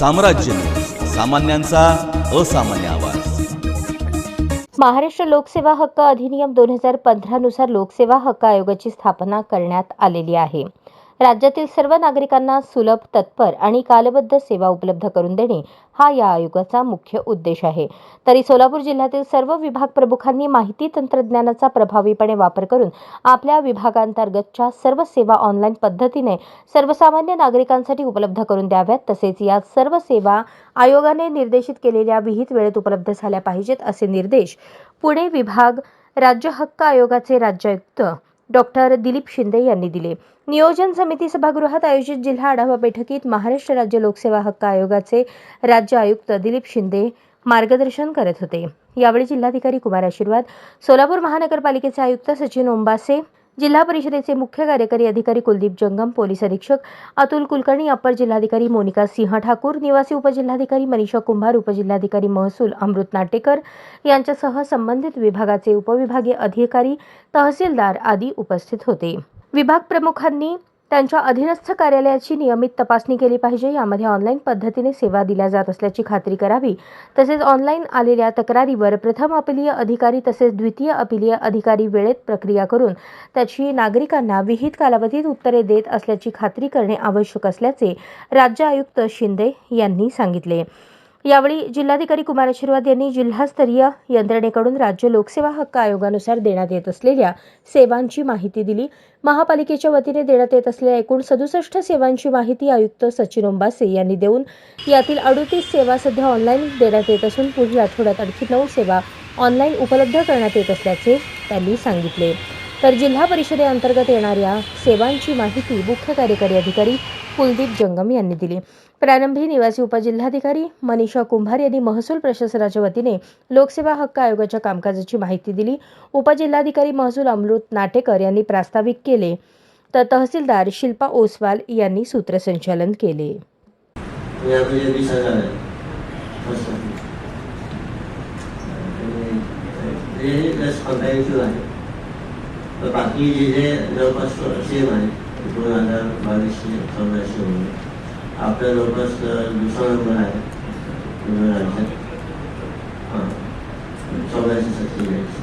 साम्राज्य. सामान्यांचा असामान्य आवाज. महाराष्ट्र लोकसेवा हक्क अधिनियम दोन हजार पंधरानुसार लोकसेवा हक्क आयोगाची स्थापना करण्यात आलेली आहे. राज्यातील सर्व नागरिकांना सुलभ तत्पर आणि कालबद्ध सेवा उपलब्ध करून देणे हा या आयोगाचा मुख्य उद्देश आहे. तरी सोलापूर जिल्ह्यातील सर्व विभाग प्रमुखांनी माहिती तंत्रज्ञानाचा प्रभावीपणे वापर करून आपल्या विभागांतर्गतच्या सर्व सेवा ऑनलाईन पद्धतीने सर्वसामान्य नागरिकांसाठी उपलब्ध करून द्याव्यात तसेच या सर्व सेवा आयोगाने निर्देशित केलेल्या विहित वेळेत उपलब्ध झाल्या पाहिजेत असे निर्देश पुणे विभाग राज्य हक्क आयोगाचे राज्यायुक्त डॉक्टर दिलीप शिंदे यांनी दिले. नियोजन समिती सभागृहात आयोजित जिल्हा आढावा बैठकीत महाराष्ट्र राज्य लोकसेवा हक्क आयोगाचे राज्य आयुक्त दिलीप शिंदे मार्गदर्शन करत होते. यावेळी जिल्हाधिकारी कुमार आशीर्वाद सोलापूर महानगरपालिकेचे आयुक्त सचिन ओंबासे जिल्हा परिषदेचे मुख्य कार्यकारी अधिकारी कुलदीप जंगम पोलीस अधीक्षक अतुल कुलकर्णी अप्पर जिल्हाधिकारी मोनिका सिंह ठाकूर निवासी उपजिल्हाधिकारी मनीषा कुंभार उपजिल्हाधिकारी महसूल अमृत नाटेकर यांच्यासह संबंधित विभागाचे उपविभागीय अधिकारी तहसीलदार आदी उपस्थित होते. विभाग प्रमुखांनी त्यांच्या अधीनस्थ कार्यालयाची नियमित तपासणी केली पाहिजे. यामध्ये ऑनलाईन पद्धतीने सेवा दिल्या जात असल्याची खात्री करावी. तसेच ऑनलाईन आलेल्या तक्रारीवर प्रथम अपिलीय अधिकारी तसेच द्वितीय अपिलीय अधिकारी वेळेत प्रक्रिया करून त्याची नागरिकांना विहित कालावधीत उत्तरे देत असल्याची खात्री करणे आवश्यक असल्याचे राज्य आयुक्त शिंदे यांनी सांगितले. यावेळी जिल्हाधिकारी कुमार आशीर्वाद यांनी जिल्हास्तरीय यंत्रणेकडून राज्य लोकसेवा हक्क आयोगानुसार देण्यात येत असलेल्या सेवांची माहिती दिली. महापालिकेच्या वतीने देण्यात येत असलेल्या एकूण सदुसष्ट सेवांची माहिती आयुक्त सचिन ओंबासे यांनी देऊन यातील अडोतीस सेवा सध्या ऑनलाईन देण्यात येत असून पुढील आठवड्यात आणखी नऊ सेवा ऑनलाईन उपलब्ध करण्यात येत असल्याचे त्यांनी सांगितले. तर जिल्हा परिषदेअंतर्गत येणाऱ्या सेवांची माहिती मुख्य कार्यकारी अधिकारी कुलदीप जंगम यांनी दिली. प्रारंभी निवासी उपजिल्हाधिकारी मनीषा कुंभार यांनी महसूल प्रशासनाच्या वतीने लोकसेवा हक्क आयोगाच्या कामकाजाची माहिती दिली. उपजिल्हाधिकारी महसूल अमृत नाटेकर यांनी प्रास्ताविक केले. तर तहसीलदार शिल्पा ओसवाल यांनी सूत्रसंचालन केले. बाकी जे जे जवळपास सेम आहे दोन हजार बावीसशे चौदाशे होईल आपल्या जवळपास दुसरा नंबर आहे. पूर्ण राज्यात हां. चौदाशे सत्तेचाळीस.